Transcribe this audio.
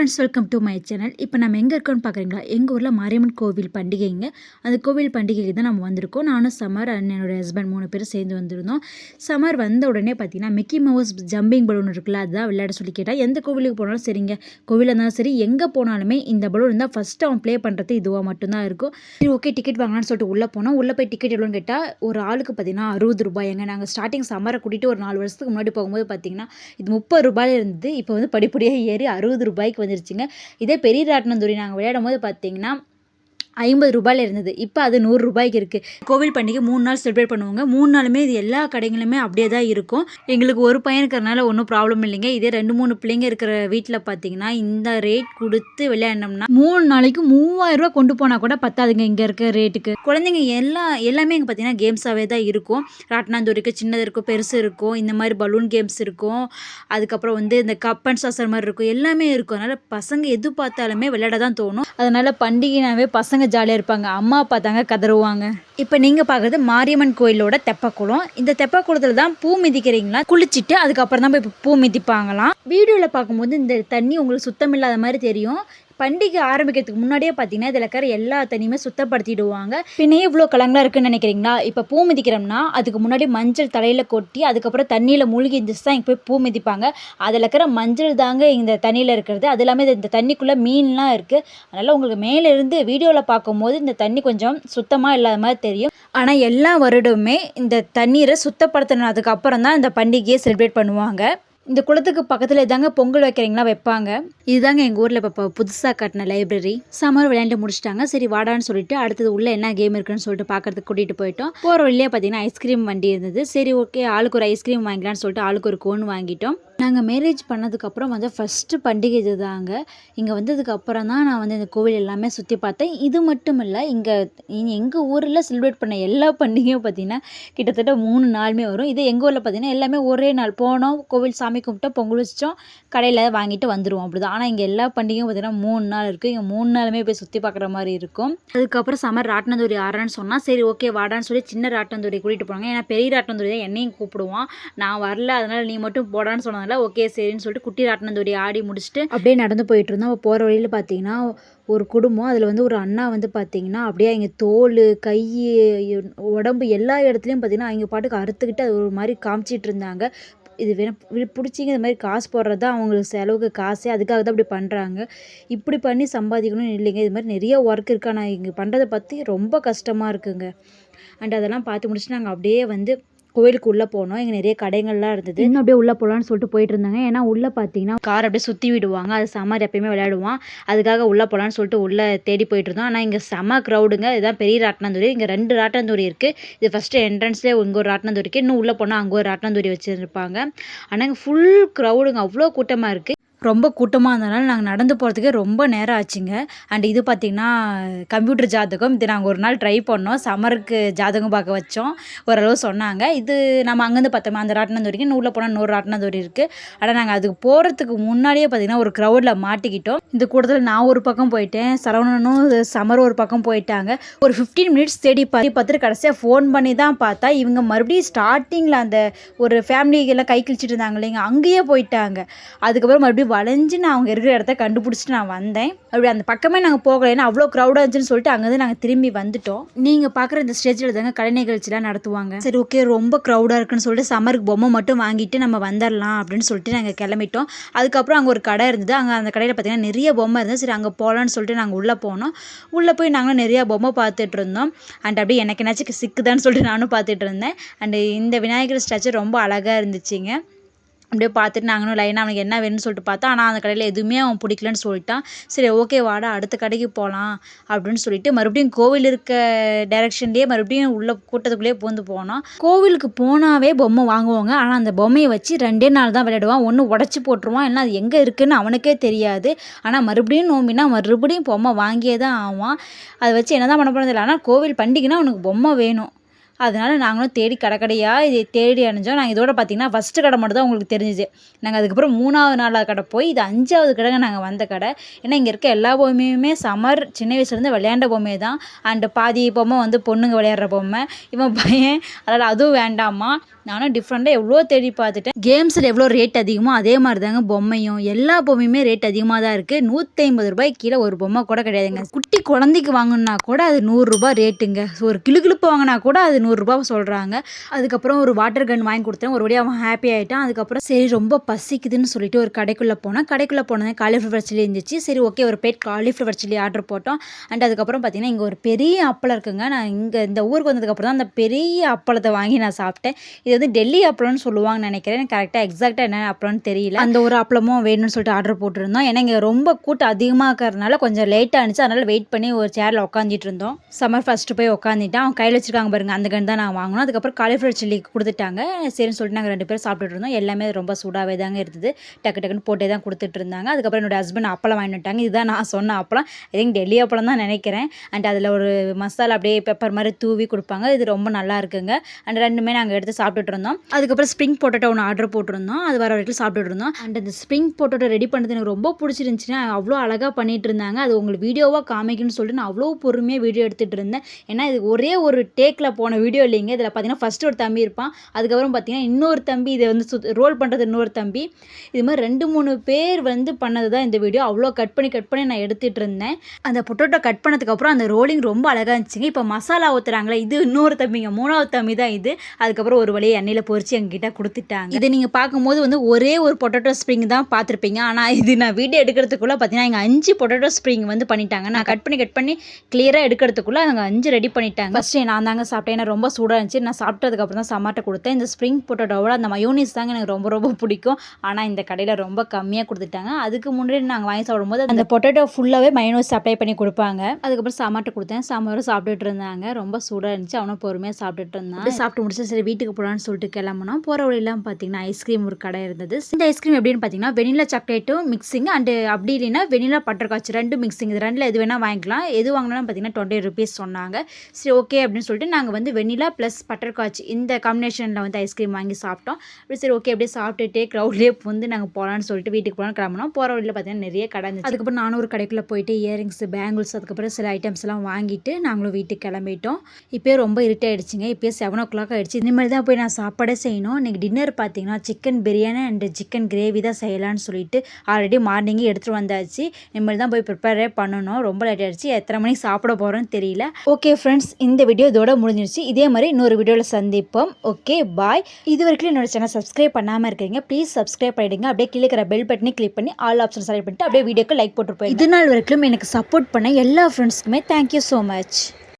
Friends welcome to my channel இப்போ நம்ம எங்கே இருக்கோம்னு பார்க்குறீங்களா எங்கள் ஊரில் மாரியம்மன் கோவில் பண்டிகைங்க. அந்த கோவில் பண்டிகைக்கு தான் நம்ம வந்திருக்கோம். நானும் சமர் அண்ட் என்னோட ஹஸ்பண்ட் மூணு பேரும் சேர்ந்து வந்திருந்தோம். சமர் வந்த உடனே பார்த்தீங்கன்னா மிக்கி மவுஸ் ஜம்பிங் பலூன் இருக்குல்ல அதுதான் விளையாட சொல்லி கேட்டால் எந்த கோவிலுக்கு போனாலும் சரிங்க. கோவிலில் இருந்தாலும் சரி எங்கே போனாலுமே இந்த பலூன் இருந்தால் ஃபஸ்ட்டு அவன் ப்ளே பண்ணுறது இதுவாக மட்டும்தான் இருக்கும். சரி ஓகே டிக்கெட் வாங்கலாம்னு சொல்லிட்டு உள்ளே போனோம். உள்ளே போய் டிக்கெட் எவ்வளோன்னு கேட்டால் ஒரு ஆளுக்கு பார்த்தீங்கன்னா அறுபது ரூபாய்ங்க. நாங்கள் ஸ்டார்டிங் சம்மரை கூட்டிகிட்டு ஒரு நாலு வருஷத்துக்கு முன்னாடி போகும்போது பார்த்தீங்கன்னா இது முப்பது ரூபாயில் இருந்து இப்போ வந்து படிப்படியாக ஏறி அறுபது ரூபாய்க்கு வந்துருச்சுங்க இதே பெரிய ராட்டினந்துரி நாங்கள் விளையாடும் போது பார்த்தீங்கன்னா ஐம்பது ரூபாயில் இருந்தது. இப்போ அது நூறு ரூபாய்க்கு இருக்குது கோவில் பண்டிகை மூணு நாள் செலிப்ரேட் பண்ணுவாங்க. மூணு நாளுமே இது எல்லா கடைகளுமே அப்படியே தான் இருக்கும். எங்களுக்கு ஒரு பையன் இருக்கிறனால ஒன்றும் ப்ராப்ளம் இல்லைங்க. இதே ரெண்டு மூணு பிள்ளைங்க இருக்கிற வீட்டில் பார்த்தீங்கன்னா இந்த ரேட் கொடுத்து விளையாடினோம்னா மூணு நாளைக்கு மூவாயிரம் ரூபா கொண்டு போனால் கூட பத்தாதுங்க இங்கே இருக்க ரேட்டுக்கு குழந்தைங்க எல்லா எல்லாமே இங்கே பார்த்தீங்கன்னா கேம்ஸாகவே தான் இருக்கும். ராட்டினாந்தூர் இருக்குது சின்னது இருக்கும் பெருசு இருக்கும். இந்த மாதிரி பலூன் கேம்ஸ் இருக்கும். அதுக்கப்புறம் வந்து இந்த கப் அண்ட் சாசர் மாதிரி இருக்கும். எல்லாமே இருக்கும். அதனால் பசங்க எது பார்த்தாலுமே விளையாட தான் தோணும். அதனால் பண்டிகைனாவே பசங்க பசங்க ஜாலியாக இருப்பாங்க. அம்மா அப்பா தாங்க கதறுவாங்க. இப்போ நீங்கள் பார்க்குறது மாரியம்மன் கோயிலோட தெப்பக்குளம். இந்த தெப்பக்குளத்தில் தான் பூ மிதிக்கிறீங்களா? குளிச்சுட்டு அதுக்கப்புறம் தான் போய் பூ மிதிப்பாங்களாம். வீடியோவில் பார்க்கும்போது இந்த தண்ணி உங்களுக்கு சுத்தம் இல்லாத மாதிரி தெரியும். பண்டிகை ஆரம்பிக்கிறதுக்கு முன்னாடியே பார்த்தீங்கன்னா இதில் இருக்கிற எல்லா தண்ணியுமே சுத்தப்படுத்திடுவாங்க. பின்னே இவ்வளோ கலங்களாக இருக்குன்னு நினைக்கிறீங்களா? இப்போ பூ மிதிக்கிறோம்னா அதுக்கு முன்னாடி மஞ்சள் தலையில் கொட்டி அதுக்கப்புறம் தண்ணியில் மூழ்கி இருந்துச்சு தான் இங்கே போய் பூ மிதிப்பாங்க. அதில் இருக்கிற மஞ்சள் தாங்க இந்த தண்ணியில் இருக்கிறது. அது இல்லாமல் இந்த தண்ணிக்குள்ளே மீன்லாம் இருக்குது அதனால் உங்களுக்கு மேலே இருந்து வீடியோவில் பார்க்கும்போது இந்த தண்ணி கொஞ்சம் சுத்தமாக இல்லாத மாதிரி தெரியும் தெரியும். ஆனால் எல்லா வருடமுமே இந்த தண்ணீரை சுத்தப்படுத்தினதுக்கு அப்புறம் தான் இந்த பண்டிகையை செலிப்ரேட் பண்ணுவாங்க. இந்த குளத்துக்கு பக்கத்தில் இதாங்க பொங்கல் வைக்கிறீங்களா வைப்பாங்க. இதுதாங்க எங்கள் ஊரில் இப்போ புதுசாக கட்டின லைப்ரரி சம்மர் விளையாண்டு முடிச்சிட்டாங்க. சரி வாடான்னு சொல்லிட்டு அடுத்தது உள்ளே என்ன கேம் இருக்குன்னு சொல்லிட்டு பார்க்கறதுக்கு கூட்டிகிட்டு போயிட்டோம். போகிற வழியே பார்த்தீங்கன்னா ஐஸ்கிரீம் வண்டி இருந்தது. சரி ஓகே ஆளுக்கு ஒரு ஐஸ்கிரீம் வாங்கிக்கலாம்னு சொல்லிட்டு ஆளுக்கு ஒரு கோன் வாங்கிட்டோம். நாங்கள் மேரேஜ் பண்ணதுக்கப்புறம் வந்து ஃபஸ்ட்டு பண்டிகை இது தாங்க இங்கே வந்ததுக்கப்புறம் தான் நான் வந்து இந்த கோவில் எல்லாமே சுற்றி பார்த்தேன். இது மட்டும் இல்லை இங்கே எங்கள் ஊரில் செலிப்ரேட் பண்ண எல்லா பண்டிகையும் பார்த்திங்கன்னா கிட்டத்தட்ட மூணு நாளுமே வரும். இதே எங்கள் ஊரில் பார்த்திங்கன்னா எல்லாமே ஒரே நாள் போனோம் கோவில் சாமி கும்பிட்டோம் பொங்கல் வச்சோம் கடையில் வாங்கிட்டு வந்துடுவோம் அப்படி தான் ஆனால் இங்கே எல்லா பண்டிகையும் பார்த்திங்கன்னா மூணு நாள் இருக்குது இங்கே மூணு நாளுமே போய் சுற்றி பார்க்குற மாதிரி இருக்கும். அதுக்கப்புறம் சமர் ராட்டினந்தூரி ஆறான்னு சொன்னால் சரி ஓகே வாடான்னு சொல்லி சின்ன ராட்டினந்தூரி கூட்டிகிட்டு போனாங்க. ஏன்னா பெரிய ராட்டினந்தூரி தான் என்னையும் கூப்பிடுவான். நான் வரல அதனால் நீ மட்டும் போடான்னு சொன்னதால ஓகே சரின்னு சொல்லிட்டு குட்டி ராட்டினந்தூரி ஆடி முடிச்சுட்டு அப்படியே நடந்து போயிட்டு இருந்தோம் அப்போ போகிற வழியில் பார்த்தீங்கன்னா ஒரு குடும்பம் அதில் வந்து ஒரு அண்ணா வந்து பார்த்தீங்கன்னா அப்படியே இங்கே தோல் கை உடம்பு எல்லா இடத்துலையும் பார்த்தீங்கன்னா அவங்க பாட்டுக்கு அறுத்துக்கிட்டு அது ஒரு மாதிரி காமிச்சிட்டு இருந்தாங்க. இது வேணும் பிடிச்சிங்க இது மாதிரி காசு போடுறது தான் அவங்களுக்கு செலவுக்கு காசே அதுக்காக தான் அப்படி பண்ணுறாங்க இப்படி பண்ணி சம்பாதிக்கணும்னு இல்லைங்க. இது மாதிரி நிறைய ஒர்க் இருக்கா. ஆனால் இங்கே பண்ணுறதை பற்றி ரொம்ப கஷ்டமாக இருக்குங்க. அண்ட் அதெல்லாம் பார்த்து முடிச்சுட்டு நாங்கள் அப்படியே வந்து கோயிலுக்கு உள்ளே போனோம். இங்கே நிறைய கடைகள்லாம் இருந்தது. இன்னும் அப்படியே உள்ளே போகலான்னு சொல்லிட்டு போயிட்டு இருந்தாங்க. ஏன்னா உள்ளே பார்த்தீங்கன்னா கார் அப்படியே சுற்றி விடுவாங்க. அது சமாரி எப்பயுமே விளையாடுவான் அதுக்காக உள்ளே போகலான்னு சொல்லிட்டு உள்ளே தேடி போயிட்டு இருந்தோம். ஆனால் இங்கே செம க்ரௌடுங்க இதுதான் பெரிய ராட்டினந்தூரி இங்கே ரெண்டு ராட்டினந்தூரி இருக்குது இது ஃபஸ்ட்டு என்ட்ரன்ஸ்லேயே இங்கே ஒரு ராட்டினந்தூரி இருக்குது இன்னும் உள்ளே போனால் அங்கே ஒரு ராட்டினந்தூரி வச்சுருப்பாங்க. ஆனால் இங்கே ஃபுல் க்ரௌடுங்க அவ்வளோ கூட்டமாக இருக்குது ரொம்ப கூட்டமாக இருந்தனால நாங்கள் நடந்து போகிறதுக்கே ரொம்ப நேரம் ஆச்சுங்க. அண்ட் இது பார்த்திங்கன்னா கம்ப்யூட்டர் ஜாதகம். இது நாங்கள் ஒரு நாள் ட்ரை பண்ணோம். சம்மருக்கு ஜாதகம் பார்க்க வச்சோம். ஓரளவு சொன்னாங்க. இது நம்ம அங்கேருந்து பார்த்தோமே அந்த ராட்டினந்தூரி நூலில் போனால் நூறு ராட்டினந்தூரி இருக்குது ஆனால் நாங்கள் அதுக்கு போகிறதுக்கு முன்னாடியே பார்த்திங்கன்னா ஒரு க்ரௌடில் மாட்டிக்கிட்டோம். இந்த கூட்டத்தில் நான் ஒரு பக்கம் போயிட்டேன். சரவணனும் சமர் ஒரு பக்கம் போயிட்டாங்க. ஒரு ஃபிஃப்டீன் மினிட்ஸ் தேடி பார்த்து பார்த்துட்டு கடைசியாக ஃபோன் பண்ணி தான் பார்த்தா இவங்க மறுபடியும் ஸ்டார்டிங்கில் அந்த ஒரு ஃபேமிலிக்கெல்லாம் கை கிழிச்சிட்டு இருந்தாங்க இல்லைங்க. அங்கேயே போயிட்டாங்க. அதுக்கப்புறம் மறுபடியும் வளைஞ்சு நான் அவங்க இருக்கிற இடத்த கண்டுபிடிச்சிட்டு நான் வந்தேன். அப்படி அந்த பக்கமே நாங்கள் போகலை. ஏன்னா அவ்வளோ க்ரௌடாக இருந்துச்சுன்னு சொல்லிட்டு அங்கேருந்து நாங்கள் திரும்பி வந்துட்டோம். நீங்கள் பார்க்குற இந்த ஸ்டேஜில் தாங்க கலை நிகழ்ச்சிலாம் நடத்துவாங்க. சரி ஓகே ரொம்ப க்ரௌடாக இருக்குன்னு சொல்லிட்டு சம்மருக்கு பொம்மை மட்டும் வாங்கிட்டு நம்ம வந்துடலாம் அப்படின்னு சொல்லிட்டு நாங்கள் கிளம்பிட்டோம். அதுக்கப்புறம் அங்கே ஒரு கடை இருந்தது. அங்கே அந்த கடையில் பார்த்தீங்கன்னா நிறைய பொம்மை இருந்தது. சரி அங்கே போகலான்னு சொல்லிட்டு நாங்கள் உள்ளே போனோம். உள்ளே போய் நாங்களும் நிறையா பொம்மை பார்த்துட்டு இருந்தோம். அண்ட் அப்படியே எனக்கு என்னாச்சும் சிக்குதான்னு சொல்லிட்டு நானும் பார்த்துட்டு இருந்தேன். அண்டு இந்த விநாயகர் ஸ்டாச்சு ரொம்ப அழகாக இருந்துச்சுங்க. அப்படியே பார்த்துட்டு நாங்களும் லைனாக அவனுக்கு என்ன வேணும்னு சொல்லிட்டு பார்த்தா ஆனால் அந்த கடையில் எதுவுமே அவன் பிடிக்கலன்னு சொல்லிட்டான். சரி ஓகே வாடா அடுத்த கடைக்கு போகலாம் அப்படின்னு சொல்லிட்டு மறுபடியும் கோவில் இருக்க டைரக்ஷன்லேயே மறுபடியும் உள்ள கூட்டத்துக்குள்ளேயே பூந்து போனோம் கோவிலுக்கு போனாவே பொம்மை வாங்குவாங்க. ஆனால் அந்த பொம்மையை வச்சு ரெண்டே நாள் தான் விளையாடுவான். ஒன்று உடச்சி போட்டுருவான். இல்லை அது எங்கே இருக்குன்னு அவனுக்கே தெரியாது. ஆனால் மறுபடியும் நோம்பினா மறுபடியும் பொம்மை வாங்கியே தான் ஆவான். அதை வச்சு என்ன தான் பண்ண போகிறது இல்லை ஆனால் கோவில் பண்டிகைனா அவனுக்கு பொம்மை வேணும். அதனால் நாங்களும் தேடி கடை கடையாக இதை தேடி அணிஞ்சோம். நாங்கள் இதோட பார்த்தீங்கன்னா ஃபஸ்ட்டு கடை மட்டும் தான் உங்களுக்கு தெரிஞ்சுது. நாங்கள் அதுக்கப்புறம் மூணாவது நாளாக கடை போய் இது அஞ்சாவது கடைங்க நாங்கள் வந்த கடை. ஏன்னா இங்கே இருக்க எல்லா பொம்மையுமே சம்மர் சின்ன வயசுலேருந்து விளையாண்ட பொம்மை தான். அண்டு பாதி பொம்மை வந்து பொண்ணுங்க விளையாடுற பொம்மை. இவன் பையன் அதனால் அதுவும் வேண்டாமா நானும் டிஃப்ரெண்ட்டாக எவ்வளோ தேடி பார்த்துட்டேன். கேம்ஸில் எவ்வளோ ரேட் அதிகமோ அதே மாதிரி தாங்க பொம்மையும். எல்லா பொம்மையுமே ரேட் அதிகமாக தான் இருக்குது நூற்றி ஐம்பது ரூபாய் கீழே ஒரு பொம்மை கூட கிடையாதுங்க. குட்டி குழந்தைக்கு வாங்கணுன்னா கூட அது நூறுரூபா ரேட்டுங்க ஒரு கிளுகிளுப்பு வாங்கினா கூட அது நூறு நூறுரூபா சொல்கிறாங்க அதுக்கப்புறம் ஒரு வாட்டர் கன் வாங்கி கொடுத்தேன். ஒரு வழியாக அவன் ஹாப்பி ஆகிட்டான் அதுக்கப்புறம் சரி ரொம்ப பசிக்குதுன்னு சொல்லிட்டு ஒரு கடைக்குள்ளே போனேன். கடைக்குள்ளே போனதே காலிஃப்ளவர் சில்லி இருந்துச்சு. சரி ஓகே ஒரு பிளேட் காலிஃப்ளவர் சில்லி ஆர்டர் போட்டோம். அண்ட் அதுக்கப்புறம் பார்த்தீங்கன்னா இங்கே ஒரு பெரிய அப்பளம் இருக்குங்க. நான் இங்கே இந்த ஊருக்கு வந்ததுக்கப்புறம் தான் அந்த பெரிய அப்பளத்தை வாங்கி நான் சாப்பிட்டேன். இது வந்து டெல்லி அப்பளம்னு சொல்லுவாங்கன்னு நினைக்கிறேன். கரெக்டாக எக்ஸாக்டாக என்ன அப்பளம்னு தெரியல. அந்த ஒரு அப்பளமும் வேணும்னு சொல்லிட்டு ஆர்டர் போட்டிருந்தோம். ஏன்னா இங்கே ரொம்ப கூட்டம் அதிகமாக இருக்கிறதுனால கொஞ்சம் லேட்டாக இருந்துச்சு. அதனால் வெயிட் பண்ணி ஒரு சேரில் உட்காந்துட்டு இருந்தோம். சம்மர் ஃபஸ்ட்டு போய் உட்காந்துட்டான் அவன் கையில் வச்சிருக்காங்க பாருங்கள் அந்த சிக்கன் தான் நான் வாங்கினோம். அதுக்கப்புறம் காலிஃப்ளவர் சில்லி கொடுத்துட்டாங்க. சரின்னு சொல்லிட்டு நாங்கள் ரெண்டு பேரும் சாப்பிட்டுட்டு இருந்தோம். எல்லாமே ரொம்ப சூடாகவே தாங்க இருந்தது. டக்கு டக்குன்னு போட்டே தான் கொடுத்துட்டு இருந்தாங்க. அதுக்கப்புறம் என்னோட ஹஸ்பண்ட் அப்பளம் வாங்கிட்டாங்க இதுதான் நான் சொன்ன அப்பளம். ஐ திங்க் டெல்லி அப்பளம் தான் நினைக்கிறேன். அண்ட் அதில் ஒரு மசாலா அப்படியே பெப்பர் மாதிரி தூவி கொடுப்பாங்க. இது ரொம்ப நல்லா இருக்குங்க. அண்ட் ரெண்டுமே நாங்கள் எடுத்து சாப்பிட்டுட்டு இருந்தோம். அதுக்கப்புறம் ஸ்ப்ரிங் பொட்டேட்டோ ஒன்று ஆர்டர் போட்டிருந்தோம். அது வர வரைக்கும் சாப்பிட்டுட்டு இருந்தோம். அண்ட் அந்த ஸ்ப்ரிங் பொட்டேட்டோ ரெடி பண்ணது எனக்கு ரொம்ப பிடிச்சிருந்துச்சுன்னா அவ்வளோ அழகாக பண்ணிகிட்டு இருந்தாங்க. அது உங்களுக்கு வீடியோவாக காமிக்கணும்னு சொல்லிட்டு நான் அவ்வளோ பொறுமையாக வீடியோ எடுத்துகிட்டு இருந்தேன். ஏன்னா இது ஒரே ஒரு டேக்கில் போன வீடியோ வீடியோ இல்லைங்க. இதில் பார்த்தீங்கன்னா ஃபஸ்ட்டு ஒரு தம்பி இருப்பான். அதுக்கப்புறம் பார்த்தீங்கன்னா இன்னொரு தம்பி இதை வந்து சுத் ரோல் பண்ணுறது இன்னொரு தம்பி. இது மாதிரி ரெண்டு மூணு பேர் வந்து பண்ணது தான் இந்த வீடியோ அவ்வளோ கட் பண்ணி கட் பண்ணி நான் எடுத்துகிட்டு இருந்தேன். அந்த பொட்டோட்டோ கட் பண்ணதுக்கப்புறம் அந்த ரோலிங் ரொம்ப அழகாக இருந்துச்சுங்க. இப்போ மசாலா ஊற்றுறாங்களே இது இன்னொரு தம்பிங்க. மூணாவது தம்பி தான் இது. அதுக்கப்புறம் ஒரு வழியை எண்ணெயில் பொறிச்சு எங்ககிட்ட கொடுத்துட்டாங்க. இதை நீங்கள் பார்க்கும்போது வந்து ஒரே ஒரு பொட்டேட்டோ ஸ்ப்ரிங் தான் பார்த்துருப்பீங்க. ஆனால் இது நான் வீடியோ எடுக்கிறதுக்குள்ளே பார்த்தீங்கன்னா இங்கே அஞ்சு பொட்டேட்டோ ஸ்ப்ரிங் வந்து பண்ணிட்டாங்க. நான் கட் பண்ணி கட் பண்ணி கிளியராக எடுக்கிறதுக்குள்ளே அவங்க அஞ்சு ரெடி பண்ணிட்டாங்க. ஃபஸ்ட்டு நான் தாங்க சாப்பிட்டேன். ரொம்ப சூடாக இருந்துச்சு. நான் சாப்பிட்டதுக்கப்புறம் தான் சமாட்டை கொடுத்தேன். இந்த ஸ்ப்ரிங் பொட்டேட்டோவோட அந்த மயோனிஸ் தாங்க எனக்கு ரொம்ப ரொம்ப பிடிக்கும். ஆனால் இந்த கடையில் ரொம்ப கம்மியாக கொடுத்துட்டாங்க. அதுக்கு முன்னாடி நாங்கள் வாங்கி சாப்பிடும்போது அந்த பொட்டேட்டோ ஃபுல்லாகவே மயோனிஸ் அப்ளை பண்ணி கொடுப்பாங்க. அதுக்கப்புறம் சமாட்டை கொடுத்தேன். சாம்பாரும் சாப்பிட்டுட்டு இருந்தாங்க. ரொம்ப சூடாக இருந்துச்சு. அவனும் பொறுமையாக சாப்பிட்டுட்டு இருந்தான். சாப்பிட்டு முடிச்சு சரி வீட்டுக்கு போகலான்னு சொல்லிட்டு கிளம்புனோம். போகிற வழியெல்லாம் பார்த்தீங்கன்னா ஐஸ்கிரீம் ஒரு கடை இருந்தது. இந்த ஐஸ்கிரீம் எப்படின்னு பார்த்தீங்கன்னா வெனிலா சாக்லேட்டும் மிக்சிங் அண்டு அப்படி இல்லைன்னா வெனிலா பட்டர் காய்ச்சி ரெண்டு மிக்சிங் இது ரெண்டில் எது வேணால் வாங்கிக்கலாம். எது வாங்கினாலும் பார்த்தீங்கன்னா டுவெண்ட்டி ருபீஸ் சொன்னாங்க. சரி ஓகே அப்படின்னு சொல்லிட்டு நாங்கள் வந்து வெனிலா ப்ளஸ் பட்டர் இந்த காம்பினேஷனில் வந்து ஐஸ்கிரீம் வாங்கி சாப்பிட்டோம். அப்படி சரி ஓகே அப்படியே சாப்பிட்டுட்டே க்ரௌட்லேயே வந்து நாங்கள் போகலான்னு சொல்லிட்டு வீட்டுக்கு போகலான்னு கிளம்பினோம். போகிற வழியில் பார்த்தீங்கன்னா நிறைய கடை இருந்துச்சு. அதுக்கப்புறம் நானும் ஒரு கடைக்குள்ளே போயிட்டு இயரிங்ஸ் பேங்கிள்ஸ் அதுக்கப்புறம் சில ஐட்டம்ஸ் எல்லாம் வாங்கிட்டு நாங்களும் வீட்டுக்கு கிளம்பிட்டோம். இப்போயே ரொம்ப இருட் ஆயிடுச்சுங்க. இப்போயே செவன் ஓ கிளாக் ஆகிடுச்சு இனிமேல் தான் போய் நான் சாப்பாடே செய்யணும். இன்றைக்கி டின்னர் பார்த்தீங்கன்னா chicken biryani and chicken gravy தான் செய்யலான்னு சொல்லிட்டு ஆல்ரெடி மார்னிங்கே எடுத்துகிட்டு வந்தாச்சு. இனிமேல் தான் போய் ப்ரிப்பேரே பண்ணணும். ரொம்ப லேட் ஆயிடுச்சு. எத்தனை மணிக்கு சாப்பிட போகிறோன்னு தெரியல. ஓகே ஃப்ரெண்ட்ஸ் இந்த வீடியோ இதோட முடிஞ்சிருச்சு. இதே மாதிரி இன்னொரு வீடியோவில் சந்திப்போம். ஓகே பாய் இது வரைக்கும் என்னோட சேனல் சப்ஸ்கிரைப் பண்ணாமல் இருக்கீங்க ப்ளீஸ் சப்ஸ்கிரைப் பண்ணிடுங்க. அப்படியே கீழே இருக்கிற பெல் பட்டனை கிளிக் பண்ணி ஆல் ஆப்ஷன் செலக்ட் பண்ணிட்டு அப்படியே வீடியோக்கு லைக் போட்டுருப்போம் இது நாள் வரைக்கும் எனக்கு சப்போர்ட் பண்ண எல்லா ஃப்ரெண்ட்ஸ்க்குமே தேங்க்யூ ஸோ மச்